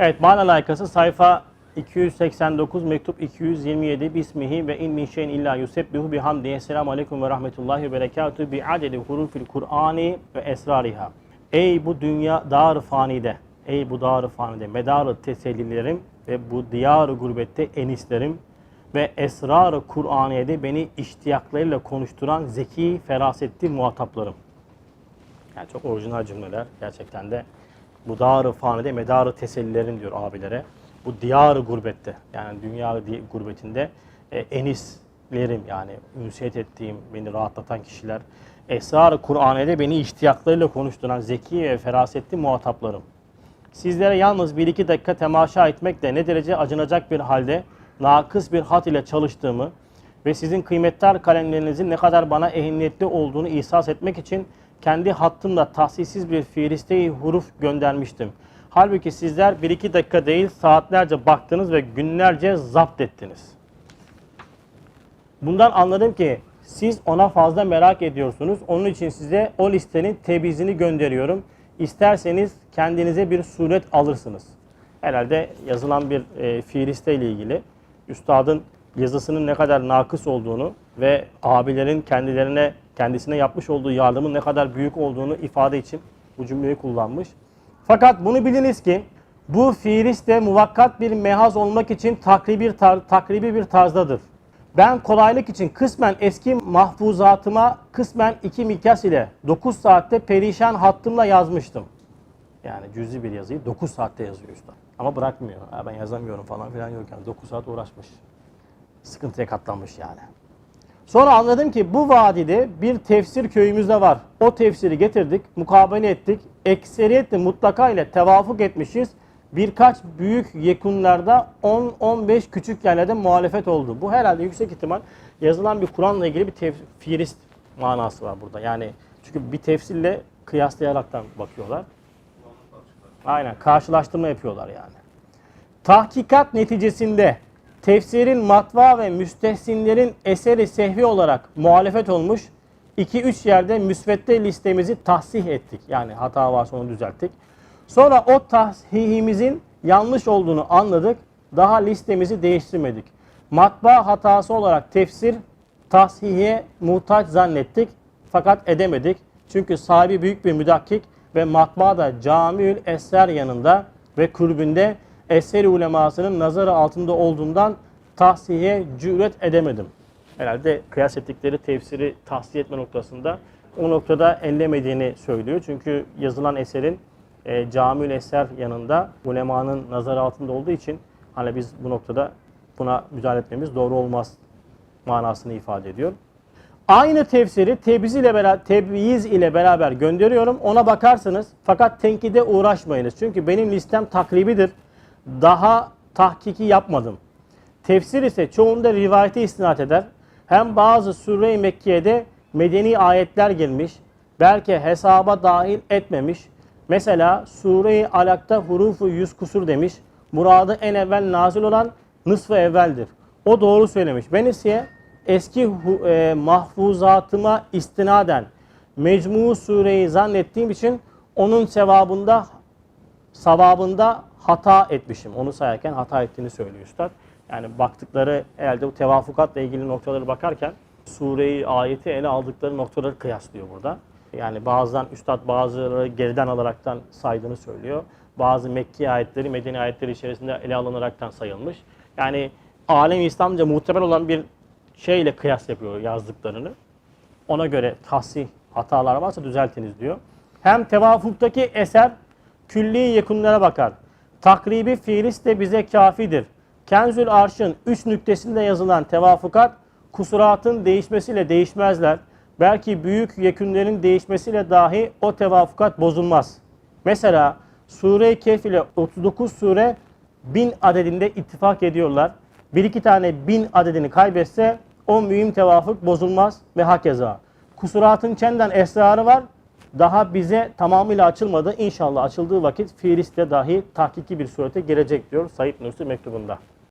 Evet, Bana layıkası sayfa 289, mektup 227 Bismihi ve in min şeyin illa yusebbihu bihamdihi. Esselamu aleyküm ve rahmetullahi ve berekatuhu bi adedi hurufil Kur'ani ve esrariha. Ey bu dünya dar fanide, ey bu dar fanide, medarı tesellilerim ve bu diyar gurbette enislerim ve esrar-ı Kur'aniye'de beni iştiyaklarıyla konuşturan zeki, ferasetli muhataplarım. Yani çok orijinal cümleler gerçekten de bu dar-ı fanide medarı tesellilerim diyor abilere. Bu diyar-ı gurbette yani dünya gurbetinde e, enislerim yani ünsiyet ettiğim, beni rahatlatan kişiler. Esrar-ı Kur'aniye'de beni iştiyaklarıyla konuşturan zeki ve ferasetli muhataplarım. Sizlere yalnız bir iki dakika temaşa etmekle ne derece acınacak bir halde nakıs bir hat ile çalıştığımı ve sizin kıymetli kalemlerinizin ne kadar bana ehemmiyetli olduğunu ihsas etmek için kendi hattımla tahsissiz bir fiilisteyi huruf göndermiştim. Halbuki sizler bir iki dakika değil saatlerce baktınız ve günlerce zapt ettiniz. Bundan anladım ki siz ona fazla merak ediyorsunuz. Onun için size o listenin tebizini gönderiyorum. İsterseniz kendinize bir suret alırsınız. Herhalde yazılan bir e, fiiliste ile ilgili üstadın yazısının ne kadar nakıs olduğunu ve abilerin kendilerine kendisine yapmış olduğu yardımın ne kadar büyük olduğunu ifade için bu cümleyi kullanmış. Fakat bunu biliniz ki bu fiiliste muvakkat bir mehaz olmak için takribi tar- takribi bir tarzdadır. Ben kolaylık için kısmen eski mahfuzatıma kısmen iki mikyas ile 9 saatte perişan hattımla yazmıştım. Yani cüzi bir yazıyı 9 saatte yazıyor usta. Ama bırakmıyor. Ben yazamıyorum falan filan yok yani 9 saat uğraşmış. Sıkıntıya katlanmış yani. Sonra anladım ki bu vadide bir tefsir köyümüzde var. O tefsiri getirdik, mukabele ettik. Ekseriyetle mutlaka ile tevafuk etmişiz. Birkaç büyük yekunlarda 10-15 küçük yerlerde muhalefet oldu. Bu herhalde yüksek ihtimal yazılan bir Kur'an'la ilgili bir tefsirist manası var burada. Yani çünkü bir tefsirle kıyaslayaraktan bakıyorlar. Aynen karşılaştırma yapıyorlar yani. Tahkikat neticesinde tefsirin matva ve müstehsinlerin eseri sehvi olarak muhalefet olmuş 2-3 yerde müsvedde listemizi tahsih ettik. Yani hata varsa onu düzelttik. Sonra o tahsihimizin yanlış olduğunu anladık. Daha listemizi değiştirmedik. Matbaa hatası olarak tefsir tahsihe muhtaç zannettik fakat edemedik. Çünkü sahibi büyük bir müdakkik ve matbaa da Camiül Eser yanında ve kurbünde eseri ulemasının nazarı altında olduğundan tahsihe cüret edemedim. Herhalde kıyas ettikleri tefsiri tahsiye etme noktasında o noktada ellemediğini söylüyor. Çünkü yazılan eserin e, Camiül Eser yanında ulemanın nazarı altında olduğu için hani biz bu noktada buna müdahale etmemiz doğru olmaz manasını ifade ediyor. Aynı tefsiri tebyiz ile, beraber, tebyiz ile beraber gönderiyorum. Ona bakarsınız fakat tenkide uğraşmayınız. Çünkü benim listem takribidir. Daha tahkiki yapmadım. Tefsir ise çoğunda rivayete istinat eder. Hem bazı Sure-i Mekke'de medeni ayetler gelmiş. Belki hesaba dahil etmemiş. Mesela Sure-i Alak'ta hurufu yüz kusur demiş. Muradı en evvel nazil olan nısfı evveldir. O doğru söylemiş. Ben ise eski e, mahfuzatıma istinaden Mecmu sureyi zannettiğim için onun sevabında savabında hata etmişim. Onu sayarken hata ettiğini söylüyor üstad. Yani baktıkları herhalde bu tevafukatla ilgili noktaları bakarken sureyi, ayeti ele aldıkları noktaları kıyaslıyor burada. Yani bazen üstad bazıları geriden alaraktan saydığını söylüyor. Bazı Mekki ayetleri Medeni ayetleri içerisinde ele alınaraktan sayılmış. Yani alem İslamca muhtemel olan bir şeyle kıyas yapıyor yazdıklarını. Ona göre tahsih hatalar varsa düzeltiniz diyor. Hem tevafuktaki eser külli yekunlara bakar. Takribi fiilis de bize kafidir. Kenzül Arş'ın üç nüktesinde yazılan tevafukat kusuratın değişmesiyle değişmezler. Belki büyük yekünlerin değişmesiyle dahi o tevafukat bozulmaz. Mesela Sure-i Kehf ile 39 sure bin adedinde ittifak ediyorlar. Bir iki tane bin adedini kaybetse o mühim tevafuk bozulmaz ve hakeza. Kusuratın çenden esrarı var. Daha bize tamamıyla açılmadı. İnşallah açıldığı vakit fiiliste dahi tahkiki bir surete gelecek diyor Said Nursi mektubunda.